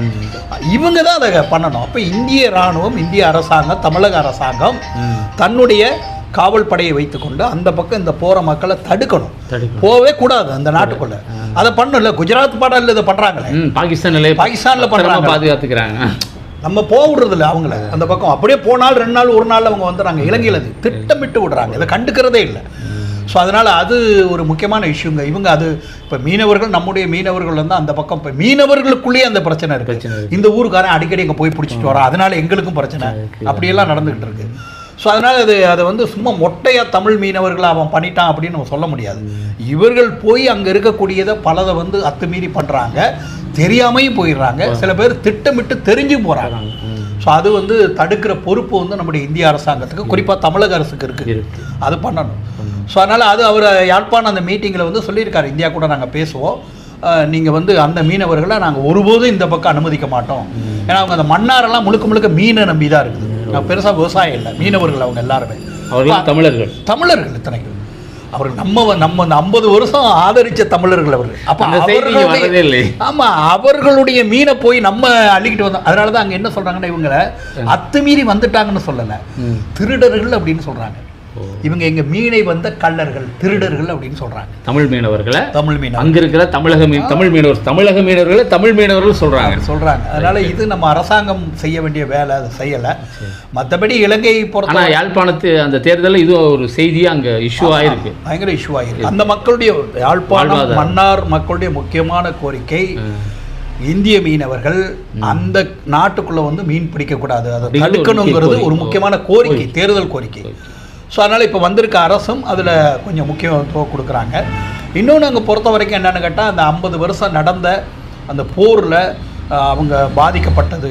இவங்க தான் அதை பண்ணணும். அப்போ இந்திய இராணுவம் இந்திய அரசாங்கம் தமிழக அரசாங்கம். தன்னுடைய காவல் படையை வைத்துக்கொண்டு அந்த பக்கம் இந்த போகிற மக்களை தடுக்கணும். போகவே கூடாது அந்த நாட்டுக்குள்ள. அதை பண்ணல குஜராத் பாடலில் இதை பண்ணுறாங்களே பாகிஸ்தான்ல பாகிஸ்தான்ல பண்றாங்க. பாதுகாத்துக்கிறாங்க. நம்ம போக விடுறதில்ல அவங்கள. அந்த பக்கம் அப்படியே போனால் ரெண்டு நாள் ஒரு நாள் அவங்க வந்துடுறாங்க. இலங்கையில் திட்டமிட்டு விடுறாங்க. இதை கண்டுக்கிறதே இல்லை. ஸோ அதனால் அது ஒரு முக்கியமான இஷ்யூங்க இவங்க அது இப்போ மீனவர்கள் நம்முடைய மீனவர்கள் வந்து அந்த பக்கம் இப்போ மீனவர்களுக்குள்ளேயே அந்த பிரச்சனை இருக்கு. பிரச்சனை இருக்கு. இந்த ஊருக்காரன் அடிக்கடி இங்கே போய் பிடிச்சிட்டு வரான். அதனால எங்களுக்கும் பிரச்சனை. அப்படியெல்லாம் நடந்துகிட்டு இருக்கு. ஸோ அதனால் அது அதை வந்து சும்மா மொட்டையாக தமிழ் மீனவர்களை அவன் பண்ணிட்டான் அப்படின்னு நம்ம சொல்ல முடியாது. இவர்கள் போய் அங்கே இருக்கக்கூடியதை பலதை வந்து அத்துமீறி பண்ணுறாங்க தெரியாமையும் போயிடுறாங்க. சில பேர் திட்டமிட்டு தெரிஞ்சும் போகிறாங்க. ஸோ அது வந்து தடுக்கிற பொறுப்பு வந்து நம்முடைய இந்திய அரசாங்கத்துக்கு குறிப்பாக தமிழக அரசுக்கு இருக்குது இருக்கு. அது பண்ணணும். ஸோ அதனால் அது அவர் யாழ்ப்பாணம் அந்த மீட்டிங்கில் வந்து சொல்லியிருக்காரு. இந்தியா கூட நாங்கள் பேசுவோம். நீங்கள் வந்து அந்த மீனவர்களை நாங்கள் ஒருபோதும் இந்த பக்கம் அனுமதிக்க மாட்டோம். ஏன்னா அவங்க அந்த மன்னாரெல்லாம் முழுக்க முழுக்க மீனை நம்பி தான் இருக்குது பெருசாக விவசாயம் இல்லை. மீனவர்கள் அவங்க எல்லாருமே. தமிழர்கள். தமிழர்கள் இத்தனைக்கும். அவர்கள் நம்ம நம்ம அந்த ஐம்பது வருஷம் ஆதரிச்ச தமிழர்கள் அவர்கள் அப்ப அவர்களுடைய- வரதே இல்லை ஆமா அவர்களுடைய மீனை போய் நம்ம அள்ளிக்கிட்டு வந்தோம். அதனால தான் அங்க என்ன சொல்றாங்கன்னா இவங்களை அத்துமீறி வந்துட்டாங்கன்னு சொல்லல. திருடர்கள் அப்படின்னு சொல்றாங்க. இவங்க எங்க மீனை வந்த கள்ளர்கள் திருடர்கள் அப்படின்னு சொல்றாங்க. தமிழ் மீனவர்களை தமிழ் மீன் அங்க இருக்கிற தமிழக மீன் தமிழ் மீனவர் தமிழக மீனவர்களை தமிழ் மீனவர்கள் சொல்றாங்க. சொல்றாங்க. அதனால இது நம்ம அரசாங்கம் செய்ய வேண்டிய வேலை அதை செய்யல. மற்றபடி இலங்கை பொறுத்த யாழ்ப்பாணத்து அந்த தேர்தலில் இது ஒரு செய்தியா அங்க இஷ்யூ ஆயிருக்கு. பயங்கர இஷ்யூ ஆகிருக்கு அந்த மக்களுடைய யாழ்ப்பாணம். மன்னார் மக்களுடைய முக்கியமான கோரிக்கை இந்திய மீனவர்கள் அந்த நாட்டுக்குள்ள வந்து மீன் பிடிக்கக்கூடாது. அதை தடுக்கணுங்கிறது ஒரு. முக்கியமான கோரிக்கை தேர்தல் கோரிக்கை. ஸோ அதனால் இப்போ வந்திருக்க அரசும் அதில் கொஞ்சம் முக்கியத்துவம் கொடுக்குறாங்க. இன்னொன்று அங்கே பொறுத்த வரைக்கும் என்னென்னு கேட்டால் அந்த ஐம்பது வருஷம் நடந்த அந்த போரில் அவங்க பாதிக்கப்பட்டது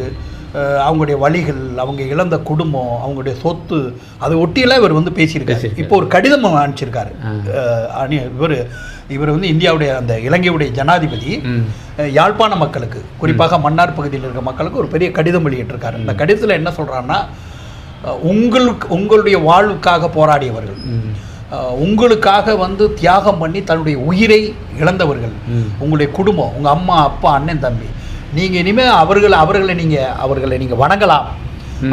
அவங்களுடைய வழிகள் அவங்க இழந்த குடும்பம் அவங்களுடைய சொத்து அதை ஒட்டியெல்லாம் இவர் வந்து பேசியிருக்காரு. இப்போ ஒரு கடிதம் அனுப்பிச்சிருக்காரு. அணி இவர் இவர் வந்து இந்தியாவுடைய அந்த இலங்கையுடைய ஜனாதிபதி யாழ்ப்பாண மக்களுக்கு குறிப்பாக மன்னார் பகுதியில் இருக்க மக்களுக்கு ஒரு பெரிய கடிதம் வெளியிட்டிருக்காரு. இந்த கடிதத்தில் என்ன சொல்கிறான்னா உங்களுக்கு உங்களுடைய வாழ்வுக்காக போராடியவர்கள். உங்களுக்காக வந்து தியாகம் பண்ணி தன்னுடைய உயிரை இழந்தவர்கள். உங்களுடைய குடும்பம் உங்கள் அம்மா அப்பா அண்ணன் தம்பி. நீங்கள் இனிமேல் அவர்கள் அவர்களை நீங்கள் அவர்களை நீங்கள் வணங்கலாம்.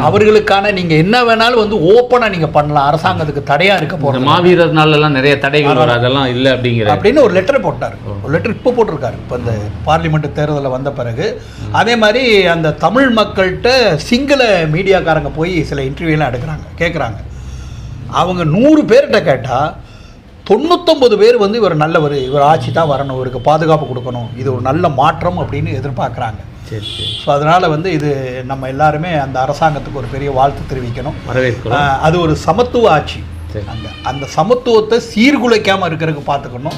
அவர்களுக்கான நீங்கள் என்ன வேணாலும் வந்து ஓப்பனாக நீங்கள் பண்ணலாம். அரசாங்கத்துக்கு தடையாக இருக்க போகிறது மாவீரர் நாள்ல எல்லாம் நிறைய தடைகள் வரும் அதெல்லாம் இல்லை அப்படிங்கிற அப்படின்னு ஒரு லெட்டர் போட்டார். ஒரு லெட்டர் இப்போ போட்டிருக்காரு. இப்போ இந்த பார்லிமெண்ட் தேர்தலில் வந்த பிறகு. அதே மாதிரி அந்த தமிழ் மக்கள்கிட்ட சிங்கள மீடியாக்காரங்க போய் சில இன்டர்வியூலாம் எடுக்கிறாங்க கேட்குறாங்க அவங்க நூறு பேர்கிட்ட கேட்டால் தொண்ணூத்தொம்பது பேர் வந்து இவர் நல்லவர் இவர் ஆட்சி தான் வரணும் இவருக்கு பாதுகாப்பு கொடுக்கணும் இது ஒரு நல்ல மாற்றம் அப்படின்னு எதிர்பார்க்குறாங்க. சரி சரி. ஸோ அதனால் வந்து இது நம்ம எல்லாருமே அந்த அரசாங்கத்துக்கு ஒரு பெரிய வாழ்த்து தெரிவிக்கணும். வரவேற்கிறோம். ஆஹ் அது ஒரு சமத்துவ ஆட்சி. சரி. அந்த அந்த சமத்துவத்தை சீர்குலைக்காமல் இருக்கிறதுக்கு பார்த்துக்கணும்.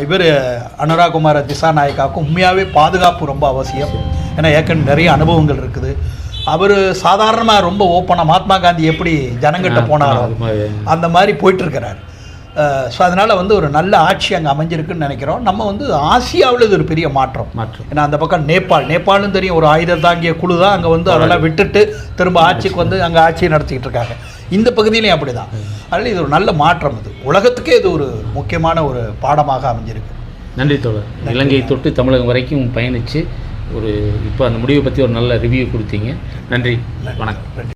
இவர் அனுராகுமார திசாநாயக்காவுக்கும் உண்மையாகவே பாதுகாப்பு ரொம்ப அவசியம். ஏன்னா ஏற்கனவே நிறைய அனுபவங்கள் இருக்குது. அவர் சாதாரணமாக ரொம்ப ஓப்பனாக மகாத்மா காந்தி எப்படி ஜனங்கிட்ட போனாரோ. அந்த மாதிரி போயிட்டுருக்கிறார் ஸோ அதனால் வந்து ஒரு நல்ல ஆட்சி அங்கே அமைஞ்சிருக்குன்னு நினைக்கிறோம். நம்ம வந்து ஆசியாவில் இது ஒரு பெரிய மாற்றம். மாற்றம். ஏன்னா அந்த பக்கம் நேபாள். நேபாளும் தெரியும் ஒரு ஆயுதம் தாங்கிய குழு தான் அங்கே வந்து அதெல்லாம் விட்டுட்டு திரும்ப ஆட்சிக்கு வந்து அங்கே ஆட்சியை நடத்திக்கிட்டு இருக்காங்க. இந்த பகுதியிலையும் அப்படி தான் அதனால் இது ஒரு நல்ல மாற்றம் இது. உலகத்துக்கே இது ஒரு முக்கியமான ஒரு பாடமாக அமைஞ்சிருக்கு. நன்றி தோழர். இலங்கை தொட்டு தமிழகம் வரைக்கும் பயணித்து ஒரு இப்போ அந்த முடிவை பற்றி ஒரு நல்ல ரிவ்யூ கொடுத்தீங்க. நன்றி. வணக்கம். நன்றி.